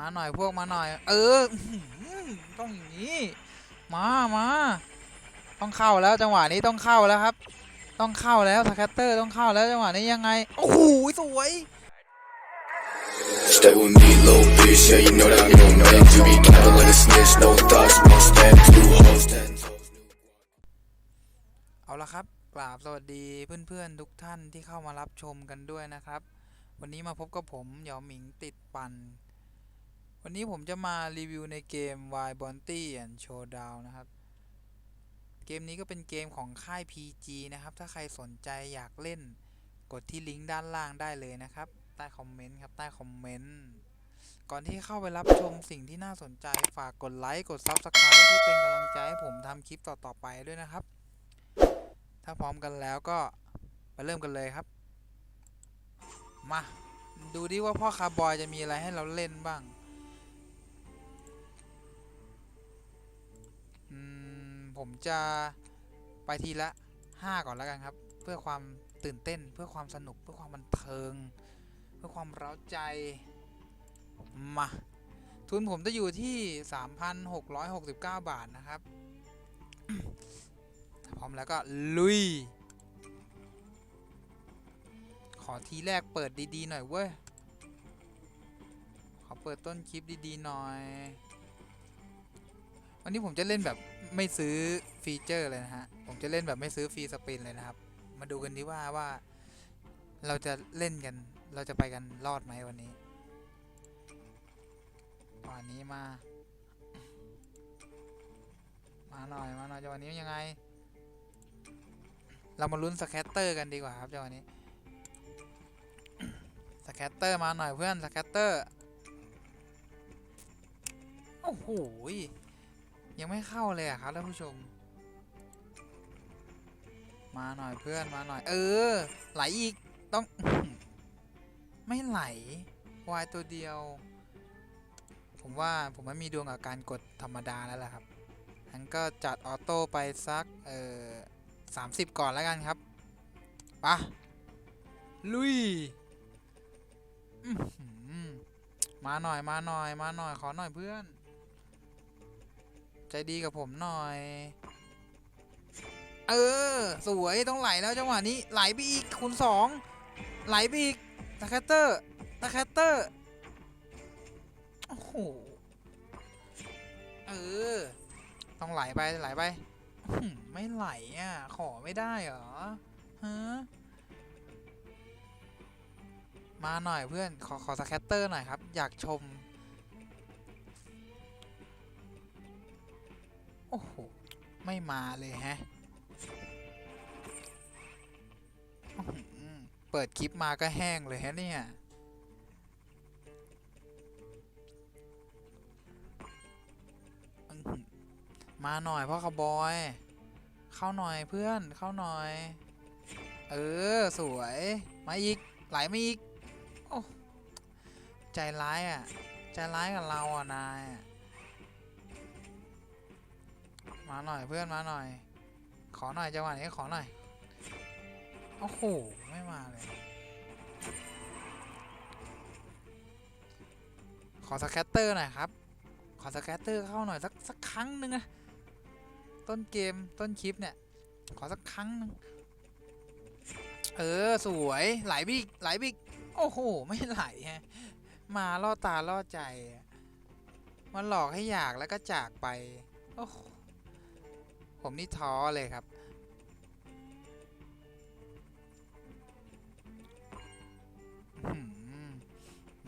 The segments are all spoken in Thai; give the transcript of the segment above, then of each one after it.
มาหน่อยพวกมาหน่อย เอออื้อหือต้องอย่างนี้มามาต้องเข้าแล้วจังหวะนี้ต้องเข้าแล้วครับ ต้องเข้าแล้วสแคตเตอร์ต้องเข้าแล้วจังหวะนี้ยังไงโอ้โหสวย Stay with me, little bitch. Yeah, you know that I'm your man. You be careful of the snitch. No thoughts, one stand, two hoes, ten toes. new เอาละครับกราบสวัสดีเพื่อนๆทุกท่านที่เข้ามารับชมกันด้วยนะครับ วันนี้มาพบกับผมเหยาหมิงติดปัน วันนี้ผมจะมารีวิวในเกม Y Bounty and Showdown นะครับ เกมนี้ก็เป็นเกมของค่าย PG นะครับ ถ้าใครสนใจอยากเล่นกดที่ลิงก์ด้านล่างได้เลยนะครับ ใต้คอมเมนต์ครับ ใต้คอมเมนต์ ก่อนที่เข้าไปรับชมสิ่งที่น่าสนใจฝากกดไลค์ กด Subscribe เพื่อเป็นกำลังใจให้ผมทำคลิปต่อๆไปด้วยนะครับ ถ้าพร้อมกันแล้วก็มาเริ่มกันเลยครับ มา ดูดิว่าพ่อคาร์บอยจะมีอะไรให้เราเล่นบ้าง ผมจะไปทีละ 5 ก่อนแล้วกันครับ เพื่อความตื่นเต้น เพื่อความสนุก เพื่อความบันเทิง เพื่อความเร้าใจ มา ทุนผมจะอยู่ที่ 3,669 บาทนะครับ พร้อมแล้วก็ลุย ขอทีแรกเปิดดี ๆ หน่อยเว้ย ขอเปิดต้นคลิปดี ๆ หน่อย วันนี้ผมจะเล่นแบบไม่ซื้อฟีเจอร์เลยนะฮะ ผมจะเล่นแบบไม่ซื้อฟรีสปินเลยนะครับ มาดูกันดีว่าว่า เราจะเล่นกัน เราจะไปกันรอดไหมวันนี้วันนี้มา มาหน่อย มาหน่อยจังหวะนี้ยังไง เรามาลุ้นสแคตเตอร์กันดีกว่าครับจังหวะนี้ สแคตเตอร์มาหน่อยเพื่อนสแคตเตอร์ โอ้โห ยังไม่เข้าเลยอะครับท่านผู้ชม มาหน่อยเพื่อนมาหน่อย เออ ไหลอีกต้อง ไม่ไหลวายตัวเดียว ผมว่าผมไม่มีดวงกับการกดธรรมดาแล้วล่ะครับงั้นก็จัดออโต้ไปสักเออสามสิบก่อนแล้วกันครับปะลุยมาหน่อยมาหน่อยมาหน่อยขอหน่อยเพื่อน ใจดีกับผมหน่อย เออ สวยต้องไหลแล้วจังหวะนี้ไหลไปอีกคูณสองไหลไปอีกตะแคตเตอร์ตะแคตเตอร์โอ้โหเออ ต้องไหลไปไหลไปไม่ไหลอะ ขอไม่ได้เหรอฮะมาหน่อยเพื่อน ขอขอสแคตเตอร์หน่อยครับ อยากชม โอ้โห ไม่มาเลยฮะ เปิดคลิปมาก็แห้งเลยฮะเนี่ย มาหน่อยพ่อขบอย เข้าหน่อยเพื่อน เข้าหน่อย เออ สวย มาอีก ไหลมาอีก โอ้ ใจร้ายอะ ใจร้ายกับเราอะ นายอะ มาหน่อยเพื่อนมาหน่อย ขอหน่อยจังหวะนี้ขอหน่อยโอ้โหไม่มาเลย ขอสแคตเตอร์หน่อยครับ ขอสแกตเตอร์เข้าหน่อยสักสักครั้งหนึ่งอะต้นเกมต้นคลิปเนี่ย ขอสักครั้งหนึ่งเออสวยไหลบิกไหลบิกโอ้โหไม่ไหลฮะมาล่อตาล่อใจ มันหลอกให้อยากแล้วก็จากไป โอ้โห ผมนี่ท้อเลยครับ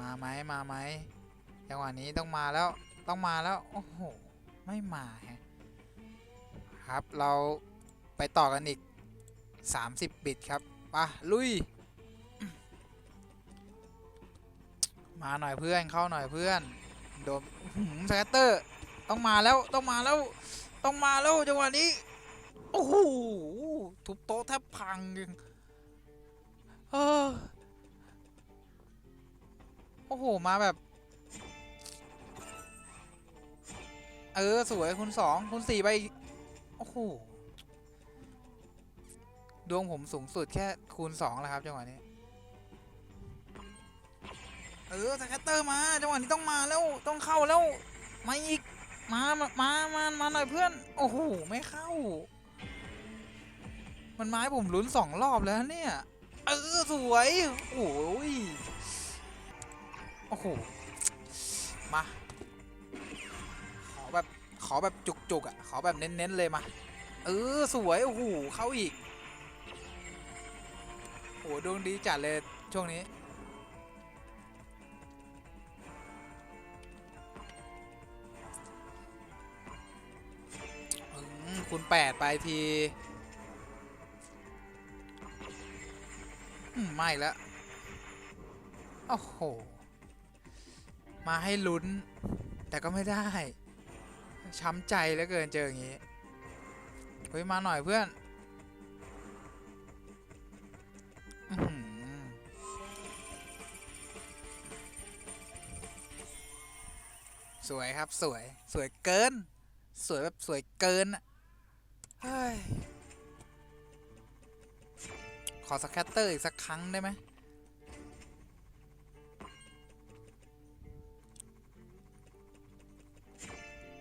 มาไหมมาไหมจังหวะนี้ต้องมาแล้วต้องมาแล้ว โอ้โห ไม่มาฮะครับเราไปต่อกันอีก 30 บิตครับไปะลุย มาหน่อยเพื่อนเข้าหน่อยเพื่อนโดนสแกตเตอร์ ต้องมาแล้วต้องมาแล้ว ต้องมาแล้วจังหวะนี้ โอ้โหทุบโต๊ะแทบพังยังเออโอ้โห มาแบบ เออ สวยคูณสองคูณสี่ไป โอ้โห ดวงผมสูงสุดแค่คูณสองแล้วครับ จังหวะนี้เเออสแคตเตอร์มา จังหวะนี้ต้องมาแล้ว ต้องเข้าแล้ว มาอีก มา มา มา มามาหน่อยเพื่อน โอ้โห ไม่เข้า มันไม้ผมลุ้นสองรอบแล้วเนี่ย เออ สวย โอ้ย โอ้โห มา ขอแบบ ขอแบบจุกๆอะ ขอแบบเน้นๆเลยมา เออ สวย โอ้โห เข้าอีก โอ้โหดวงดีจัดเลยช่วงนี้ คุณแปดไปทีไม่แล้วโอ้โห มาให้ลุ้น แต่ก็ไม่ได้ ช้ำใจเหลือเกินเจออย่างนี้ เฮ้ย มาหน่อยเพื่อนสวยครับสวยสวยเกิน สวยแบบสวยเกินอะ ขอสแคตเตอร์อีกสักครั้งได้ไหม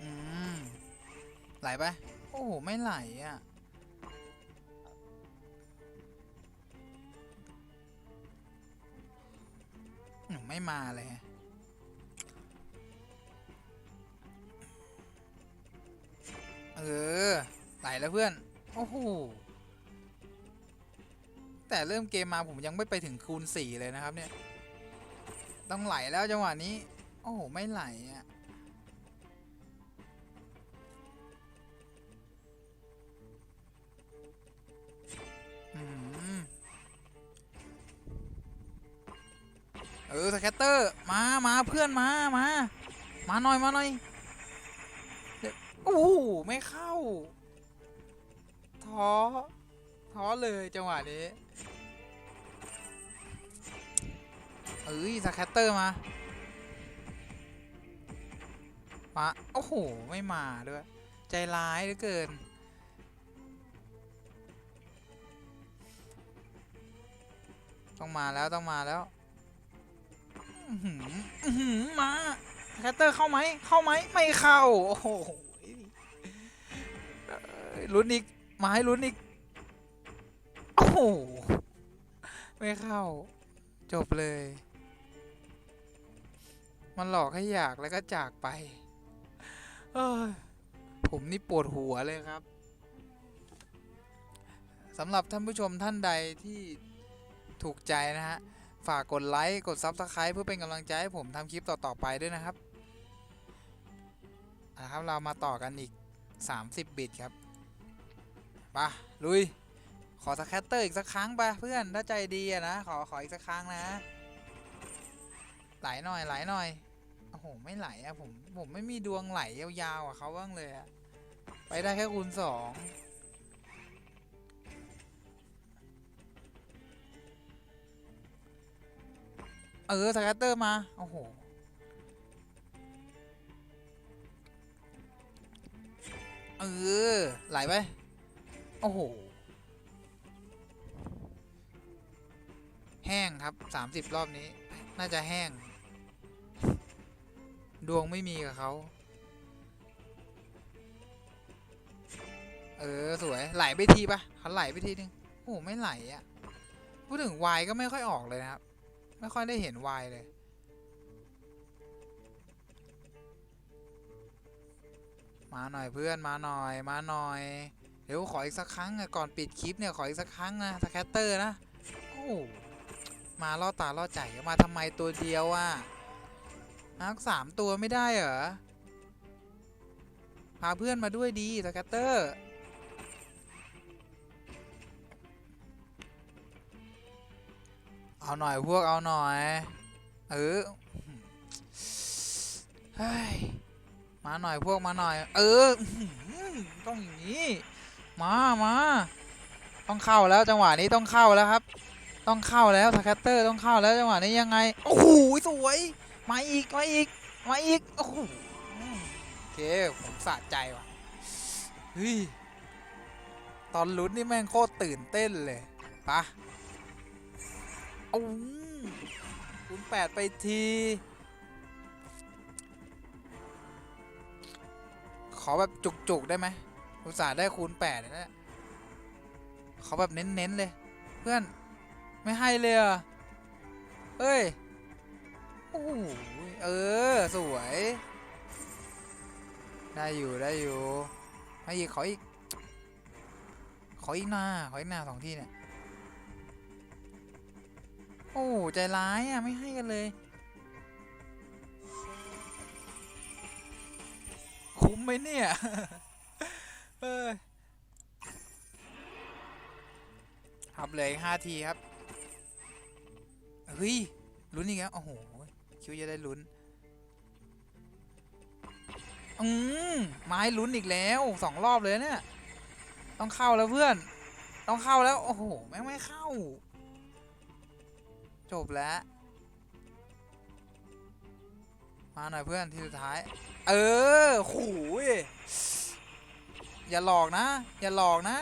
อืม ไหลไป โอ้โห ไม่ไหลอะ หนูไม่มาเลยเออ ไหลแล้วเพื่อน โอ้โห แต่เริ่มเกมมาผมยังไม่ไปถึงคูณสี่เลยนะครับเนี่ย ต้องไหลแล้วจังหวะนี้ โอ้โห ไม่ไหลอะเออสแคตเตอร์ มา มาเพื่อนมา มา มาหน่อย มาหน่อยเดี๋ยวโอ้โหไม่เข้า ท้อ ท้อเลยจังหวะนี้เอ้ยสแคตเตอร์มามาโอ้โห ไม่มาด้วย ใจร้ายเหลือเกิน ต้องมาแล้วต้องมาแล้วหืออื้อหือมาแคตเตอร์เข้าไหม เข้าไหม ไม่เข้า โอ้โหลุ้นอีก มาให้ลุ้นอีก โอ้โห ไม่เข้า จบเลย มันหลอกให้อยากแล้วก็จากไป เอ้ยผมนี่ปวดหัวเลยครับสำหรับท่านผู้ชมท่านใดที่ถูกใจนะฮะ ฝากกดไลค์ กด Subscribe เพื่อเป็นกำลังใจให้ผมทำคลิปต่อ ๆ ไปด้วยนะครับนะครับ เรามาต่อกันอีก 30 บิตครับ ปะลุย ขอสแคตเตอร์อีกสักครั้งไปเพื่อนถ้าใจดีอะนะขอขออีกสักครั้งนะ ไหลหน่อยไหลหน่อยโอ้โหไม่ไหลอะผมผมไม่มีดวงไหลยาวๆอะเขาบ้างเลยอะไปได้แค่คูณสองเออสแคตเตอร์มา โอ้โห เออ ไหลไป โอ้โห แห้งครับ30รอบนี้ น่าจะแห้ง ดวงไม่มีกับเขาเออ สวย ไหลไปทีปะเขาไหลไปทีนึงโอ้โหไม่ไหลอะ่ะ พูดถึงวายก็ไม่ค่อยออกเลยนะครับ ไม่ค่อยได้เห็นวายเลย มาหน่อยเพื่อนมาหน่อย มาหน่อย ดี๋ยวขออีกสักครั้งอะก่อนปิดคลิปเนี่ยขออีกสักครั้งนะสแคตเตอร์นะโอ้มาล่อตาล่อใจมาทำไมตัวเดียวอะนักสามตัวไม่ได้เหรอพาเพื่อนมาด้วยดีสแคตเตอร์เอาหน่อยพวกเอาหน่อย เออเฮ้ยมาหน่อยพวกมาหน่อย เออ ต้องอย่างนี้ มามาต้องเข้าแล้วจังหวะนี้ต้องเข้าแล้วครับ ต้องเข้าแล้วสแคตเตอร์ต้องเข้าแล้วจังหวะนี้ยังไงโอ้โหสวยมาอีกมาอีกมาอีกโอ้โหโอเคผมสะใจว่ะเฮ้ยตอนลุ้นนี่แม่งโคตรตื่นเต้นเลยปะโอ้โหคูณแปดไปทีขอแบบจุกๆได้ไหม อุตส่าห์ได้คูณแปดแล้วเนี่ยขอแบบเน้นๆเลย เพื่อนไม่ให้เลยอะเฮ้ยโอ้โหเออ สวย ได้อยู่ได้อยู่ให้อีกขออีก ขออีกหน้า ขออีกหน้าสองที่เนี่ย โอ้ใจร้ายอะ ไม่ให้กันเลย คุ้มไหมเนี่ย เออครับเหลยห้าทีครับ เฮ้ย ลุ้นอีกแล้วโอ้โห คิวจะได้ลุ้น อืมไม้ลุ้นอีกแล้วสองรอบเลยเนี่ย ต้องเข้าแล้วเพื่อน ต้องเข้าแล้ว โอ้โห แม่งไม่เข้า จบแล้ว มาหน่อยเพื่อนที่สุดท้าย เออขู่ อย่าหลอกนะ อย่าหลอกนะ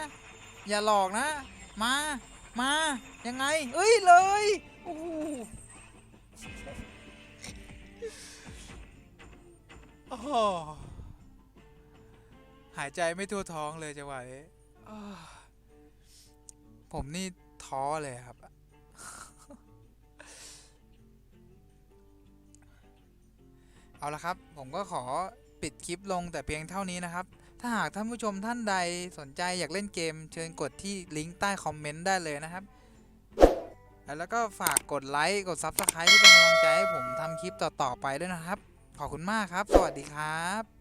อย่าหลอกนะ มา มา ยังไง เอ้ยเลยโอ้โหโอ้หายใจไม่ทั่วท้องเลยจังหวะนี้อ้าวผมนี่ท้อเลยครับ เอาละครับ ผมก็ขอปิดคลิปลงแต่เพียงเท่านี้นะครับ ถ้าหากท่านผู้ชมท่านใดสนใจอยากเล่นเกม เชิญกดที่ลิงก์ใต้คอมเมนต์ได้เลยนะครับ แล้วก็ฝากกดไลค์กด Subscribe ที่เป็นกำลังใจให้ผมทำคลิปต่อๆไปด้วยนะครับ ขอบคุณมากครับ สวัสดีครับ